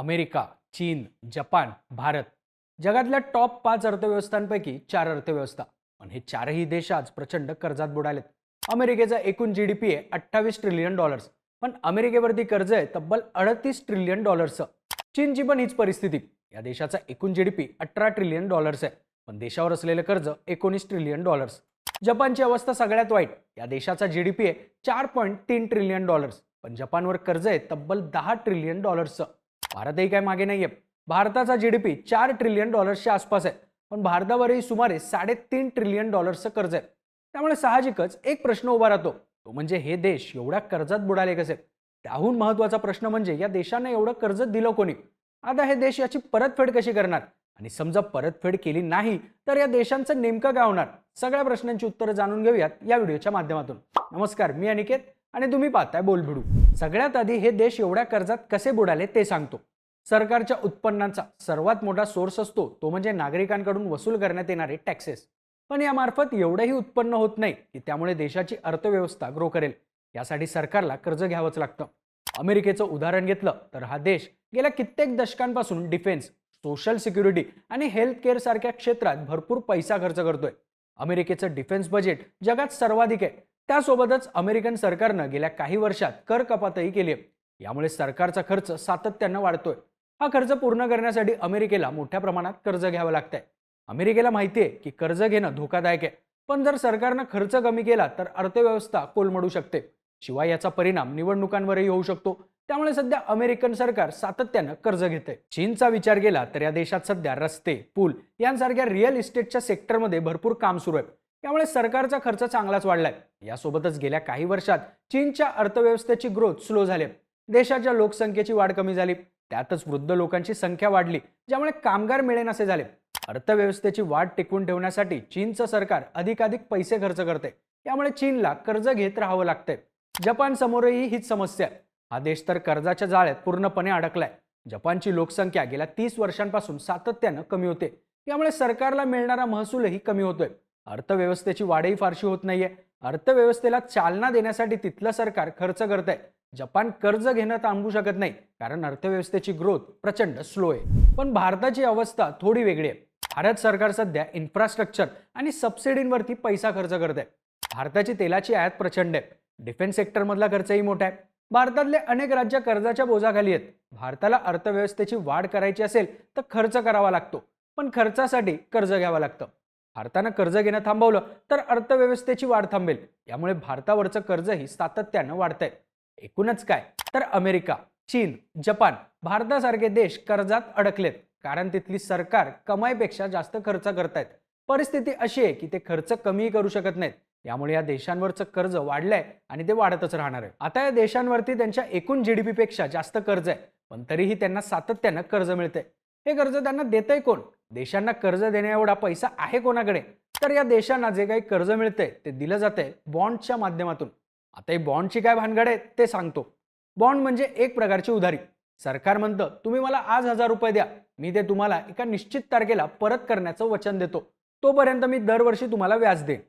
America चीन Japan Bharat जगातल्या top पाच अर्थव्यवस्थांपैकी चार अर्थव्यवस्था. पण हे चारही देश आज प्रचंड कर्जात बुडालेत. अमेरिकेचा एकूण जी डी पी आहे अठ्ठावीस ट्रिलियन डॉलर्स पण अमेरिकेवरती कर्ज आहे तब्बल अडतीस ट्रिलियन डॉलर्सचं चीनची पण हीच परिस्थिती. या देशाचा एकूण जी डी पी अठरा ट्रिलियन डॉलर्स आहे. पण देशावर असलेलं कर्ज एकोणीस ट्रिलियन डॉलर्स जपानची अवस्था सगळ्यात वाईट. या देशाचा जी डी पी आहे चार पॉईंट तीन ट्रिलियन डॉलर्स पण जपानवर कर्ज आहे तब्बल दहा ट्रिलियन डॉलर्सचं भारतही काय मागे नाहीये. भारताचा जी डी पी चार ट्रिलियन डॉलर्सच्या आसपास आहे. पण भारतावरही सुमारे साडेतीन ट्रिलियन डॉलर्सचं कर्ज आहे. त्यामुळे साहजिकच एक प्रश्न उभा राहतो. तो म्हणजे हे देश एवढ्या कर्जात बुडाले कसे? त्याहून महत्त्वाचा प्रश्न म्हणजे या देशांना एवढं कर्ज दिलं कोणी? आता हे देश याची परतफेड कशी करणार? आणि समजा परतफेड केली नाही तर या देशांचं नेमकं काय होणार? सगळ्या प्रश्नांची उत्तरं जाणून घेऊयात या व्हिडिओच्या माध्यमातून. नमस्कार मी अनिकेत. आणि तुम्ही पाहताय बोलभिडू सगळ्यात आधी हे देश एवढ्या कर्जात कसे बुडाले ते सांगतो. सरकारच्या उत्पन्नाचा सर्वात मोठा सोर्स असतो तो म्हणजे नागरिकांकडून वसूल करण्यात येणारे टॅक्सेस पण यामार्फत एवढंही उत्पन्न होत नाही की त्यामुळे देशाची अर्थव्यवस्था ग्रो करेल. यासाठी सरकारला कर्ज घ्यावंच लागतं. अमेरिकेचं उदाहरण घेतलं तर हा देश गेल्या कित्येक दशकांपासून डिफेन्स सोशल सिक्युरिटी आणि हेल्थ केअर सारख्या क्षेत्रात भरपूर पैसा खर्च करतोय. अमेरिकेचं डिफेन्स बजेट जगात सर्वाधिक आहे. त्यासोबतच अमेरिकन सरकारनं गेल्या काही वर्षात कर कपातही केली आहे. यामुळे सरकारचा खर्च सातत्यानं वाढतोय. हा खर्च पूर्ण करण्यासाठी अमेरिकेला मोठ्या प्रमाणात कर्ज घ्यावं लागतंय. अमेरिकेला माहिती आहे की कर्ज घेणं धोकादायक आहे. पण जर सरकारनं खर्च कमी केला तर अर्थव्यवस्था कोलमडू शकते. शिवाय याचा परिणाम निवडणुकांवरही होऊ शकतो. त्यामुळे सध्या अमेरिकन सरकार सातत्यानं कर्ज घेते चीनचा विचार केला तर या देशात सध्या रस्ते पूल यांसारख्या रिअल इस्टेटच्या सेक्टरमध्ये भरपूर काम सुरू आहे. त्यामुळे सरकारचा खर्च चांगलाच वाढलाय. यासोबतच गेल्या काही वर्षात चीनच्या अर्थव्यवस्थेची ग्रोथ स्लो झाली. देशाच्या लोकसंख्येची वाढ कमी झाली. त्यातच वृद्ध लोकांची संख्या वाढली ज्यामुळे कामगार मिळेनासे झाले. अर्थव्यवस्थेची वाढ टिकवून ठेवण्यासाठी चीनचं सरकार अधिकाधिक पैसे खर्च करते. त्यामुळे चीनला कर्ज घेत राहावं लागतंय. जपान समोरही हीच समस्या आहे. हा देश तर कर्जाच्या जाळ्यात पूर्णपणे अडकलाय. जपानची लोकसंख्या गेल्या तीस वर्षांपासून सातत्यानं कमी होते. त्यामुळे सरकारला मिळणारा महसूलही कमी होतोय. अर्थव्यवस्थेची वाढही फारशी होत नाहीये. अर्थव्यवस्थेला चालना देण्यासाठी तिथलं सरकार खर्च करतंय. जपान कर्ज घेणं थांबवू शकत नाही कारण अर्थव्यवस्थेची ग्रोथ प्रचंड स्लो आहे. पण भारताची अवस्था थोडी वेगळी आहे. भारत सरकार सध्या इन्फ्रास्ट्रक्चर आणि सबसिडींवरती पैसा खर्च करत आहे भारताची तेलाची आयात प्रचंड आहे. डिफेन्स सेक्टरमधला खर्चही मोठा आहे. भारतातले अनेक राज्य कर्जाच्या बोजाखाली आहेत. भारताला अर्थव्यवस्थेची वाढ करायची असेल तर खर्च करावा लागतो. पण खर्चासाठी कर्ज घ्यावं लागतं. भारतानं कर्ज घेणं थांबवलं तर अर्थव्यवस्थेची वाढ थांबेल. यामुळे भारतावरचं कर्जही सातत्यानं वाढतंय. एकूणच काय? तर अमेरिका चीन जपान भारतासारखे देश कर्जात अडकलेत कारण तिथली सरकार कमाईपेक्षा जास्त खर्च करतायत. परिस्थिती अशी आहे की ते खर्च कमीही करू शकत नाहीत. यामुळे या देशांवरचं कर्ज वाढलंय आणि ते वाढतच राहणार आहे. आता या देशांवरती त्यांच्या एकूण जीडीपी पेक्षा जास्त कर्ज आहे पण तरीही त्यांना सातत्यानं कर्ज मिळतंय. हे कर्ज त्यांना देतंय कोण? देशांना कर्ज देण्या एवढा पैसा आहे कोणाकडे? तर या देशांना जे काही कर्ज मिळतंय ते दिलं जातंय बॉन्डच्या माध्यमातून. आता ही बॉन्डची काय भानगड आहे ते सांगतो. बॉन्ड म्हणजे एक प्रकारची उधारी. सरकार म्हणतं तुम्ही मला आज हजार रुपये द्या मी ते तुम्हाला एका निश्चित तारखेला परत करण्याचं वचन देतो. तोपर्यंत मी दरवर्षी तुम्हाला व्याज देईन.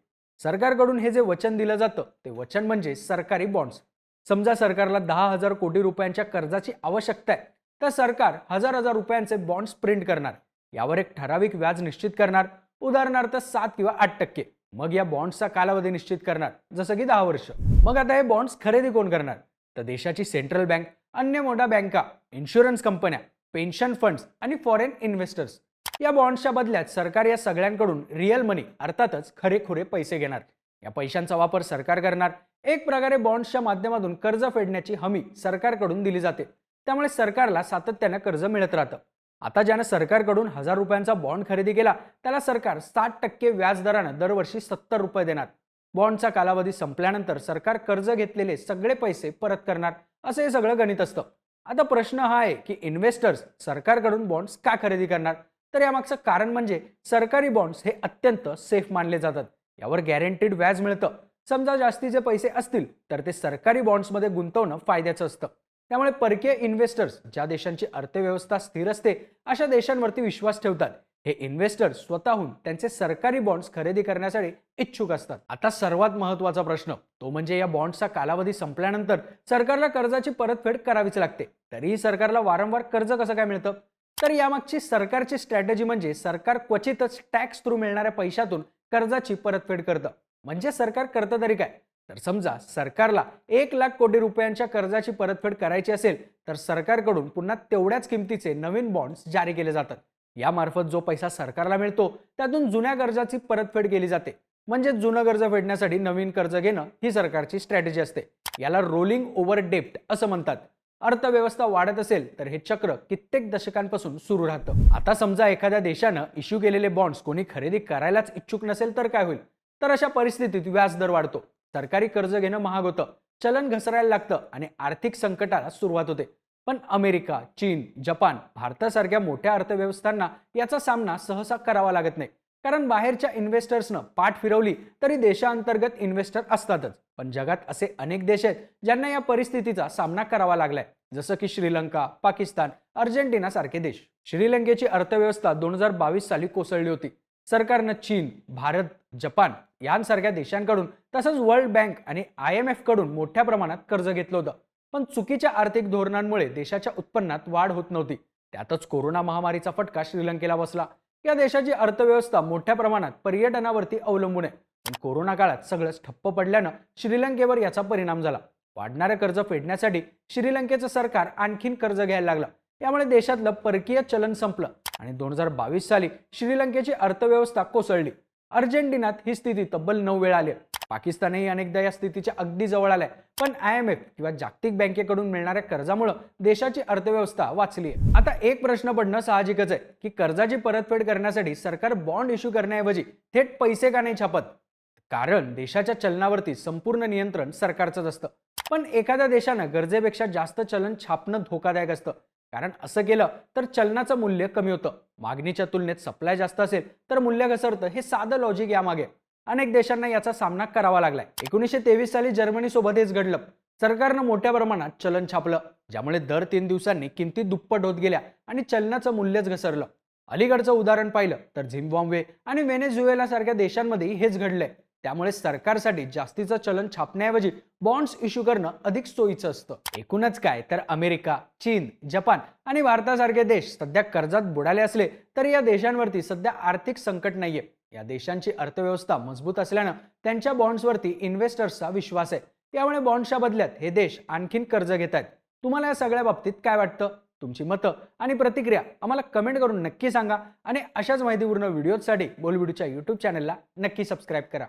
सरकारकडून हे जे वचन दिलं जातं ते वचन म्हणजे सरकारी बॉन्ड्स समजा सरकारला दहा हजार कोटी रुपयांच्या कर्जाची आवश्यकता आहे तर सरकार हजार हजार रुपयांचे बॉन्ड्स प्रिंट करणार. यावर एक ठराविक व्याज निश्चित करणार. उदाहरणार्थ सात किंवा आठ टक्के. मग या बॉन्ड्सचा कालावधी निश्चित करणार. जसं की दहा वर्ष. मग आता हे बॉन्ड्स खरेदी कोण करणार? तर देशाची सेंट्रल बँक अन्य मोठ्या बँका इन्शुरन्स कंपन्या पेन्शन फंड्स आणि फॉरेन इन्व्हेस्टर्स या बॉन्ड्सच्या बदल्यात सरकार या सगळ्यांकडून रिअल मनी अर्थातच खरेखुरे पैसे घेणार. या पैशांचा वापर सरकार करणार. एक प्रकारे बॉन्ड्सच्या माध्यमातून कर्ज फेडण्याची हमी सरकारकडून दिली जाते. त्यामुळे सरकारला सातत्यानं कर्ज मिळत राहतं. आता ज्यानं सरकारकडून हजार रुपयांचा बॉन्ड खरेदी केला त्याला सरकार साठ टक्के व्याजदरानं दरवर्षी सत्तर रुपये देणार. बॉन्डचा कालावधी संपल्यानंतर सरकार कर्ज घेतलेले सगळे पैसे परत करणार असं हे सगळं गणित असतं. आता प्रश्न हा आहे की इन्व्हेस्टर्स सरकारकडून बॉन्ड्स का खरेदी करणार? तर यामागचं कारण म्हणजे सरकारी बॉन्ड्स हे अत्यंत सेफ मानले जातात. यावर गॅरंटीड व्याज मिळतं. समजा जास्तीचे पैसे असतील तर ते सरकारी बॉन्ड्समध्ये गुंतवणं फायद्याचं असतं. त्यामुळे परकीय इन्व्हेस्टर्स ज्या देशांची अर्थव्यवस्था स्थिर असते अशा देशांवरती विश्वास ठेवतात. हे इन्व्हेस्टर्स स्वतःहून त्यांचे सरकारी बॉन्ड्स खरेदी करण्यासाठी इच्छुक असतात. आता सर्वात महत्त्वाचा प्रश्न तो म्हणजे या बॉन्ड्सचा कालावधी संपल्यानंतर सरकारला कर्जाची परतफेड करावीच लागते. तरीही सरकारला वारंवार कर्ज कसं काय मिळतं? तर यामागची सरकारची स्ट्रॅटेजी म्हणजे सरकार क्वचितच टॅक्स थ्रू मिळणाऱ्या पैशातून कर्जाची परतफेड करतं. म्हणजे सरकार करतं तरी काय? तर समजा सरकारला एक लाख कोटी रुपयांच्या कर्जाची परतफेड करायची असेल तर सरकारकडून पुन्हा तेवढ्याच किमतीचे नवीन बॉन्ड्स जारी केले जातात. यामार्फत जो पैसा सरकारला मिळतो त्यातून जुन्या कर्जाची परतफेड केली जाते. म्हणजे जुनं कर्ज फेडण्यासाठी नवीन कर्ज घेणं ही सरकारची स्ट्रॅटेजी असते. याला रोलिंग ओव्हर डेप्ट असं म्हणतात. अर्थव्यवस्था वाढत असेल तर हे चक्र कित्येक दशकांपासून सुरू राहतं. आता समजा एखाद्या देशानं इश्यू केलेले बॉन्ड्स कोणी खरेदी करायलाच इच्छुक नसेल तर काय होईल? तर अशा परिस्थितीत व्याज दर वाढतो. सरकारी कर्ज घेणं महाग होतं. चलन घसरायला लागतं आणि आर्थिक संकटाला सुरुवात होते. पण अमेरिका चीन जपान भारतासारख्या मोठ्या अर्थव्यवस्थांना याचा सामना सहसा करावा लागत नाही. कारण बाहेरच्या इन्व्हेस्टर्सनं पाठ फिरवली तरी देशांतर्गत इन्व्हेस्टर असतातच. पण जगात असे अनेक देश आहेत ज्यांना या परिस्थितीचा सामना करावा लागलाय. जसं की श्रीलंका पाकिस्तान अर्जेंटिना सारखे देश. श्रीलंकेची अर्थव्यवस्था दोन हजार बावीस साली कोसळली होती. सरकारनं चीन भारत जपान यांसारख्या देशांकडून तसंच वर्ल्ड बँक आणि आय एम एफकडून मोठ्या प्रमाणात कर्ज घेतलं होतं. पण चुकीच्या आर्थिक धोरणांमुळे देशाच्या उत्पन्नात वाढ होत नव्हती. त्यातच कोरोना महामारीचा फटका श्रीलंकेला बसला. या देशाची अर्थव्यवस्था मोठ्या प्रमाणात पर्यटनावरती अवलंबून आहे. पण कोरोना काळात सगळंच ठप्प पडल्यानं श्रीलंकेवर याचा परिणाम झाला. वाढणारं कर्ज फेडण्यासाठी श्रीलंकेचं सरकार आणखीन कर्ज घ्यायला लागलं. यामुळे देशातलं परकीय चलन संपलं. आणि दोन हजार बावीस साली श्रीलंकेची अर्थव्यवस्था कोसळली. अर्जेंटिनात ही स्थिती तब्बल नऊ वेळा आली. पाकिस्तानही अनेकदा या स्थितीच्या अगदी जवळ आलाय. पण आय एम एफ किंवा जागतिक बँकेकडून मिळणाऱ्या कर्जामुळे देशाची अर्थव्यवस्था वाचली आहे. आता एक प्रश्न पडणं साहजिकच आहे की कर्जाची परतफेड करण्यासाठी सरकार बॉन्ड इश्यू करण्याऐवजी थेट पैसे का नाही छापत? कारण देशाच्या चलनावरती संपूर्ण नियंत्रण सरकारचंच असतं. पण एखाद्या देशानं गरजेपेक्षा जास्त चलन छापणं धोकादायक असतं. कारण असं केलं तर चलनाचं मूल्य कमी होतं. मागणीच्या तुलनेत सप्लाय जास्त असेल तर मूल्य घसरतं. हे साधं लॉजिक यामागे. अनेक देशांना याचा सामना करावा लागलाय. एकोणीसशे तेवीस साली जर्मनीसोबत हेच घडलं. सरकारनं मोठ्या प्रमाणात चलन छापलं ज्यामुळे दर तीन दिवसांनी किमती दुप्पट होत गेल्या आणि चलनाचं मूल्यच घसरलं. अलीकडचं उदाहरण पाहिलं तर झिम्बाब्वे आणि व्हेनेझुएला सारख्या देशांमध्ये हेच घडलंय. त्यामुळे सरकारसाठी जास्तीचं चलन छापण्याऐवजी बॉन्ड्स इश्यू करणं अधिक सोयीचं असतं. एकूणच काय? तर अमेरिका चीन जपान आणि भारतासारखे देश सध्या कर्जात बुडाले असले तरी या देशांवरती सध्या आर्थिक संकट नाहीये. या देशांची अर्थव्यवस्था मजबूत असल्यानं त्यांच्या बॉन्ड्सवरती इन्व्हेस्टर्सचा विश्वास आहे. त्यामुळे बॉन्ड्सच्या बदल्यात हे देश आणखीन कर्ज घेत आहेत. तुम्हाला या सगळ्या बाबतीत काय वाटतं? तुमची मतं आणि प्रतिक्रिया आम्हाला कमेंट करून नक्की सांगा आणि अशाच माहितीपूर्ण व्हिडिओजसाठी बोलविडूच्या यूट्यूब चॅनलला नक्की सबस्क्राईब करा.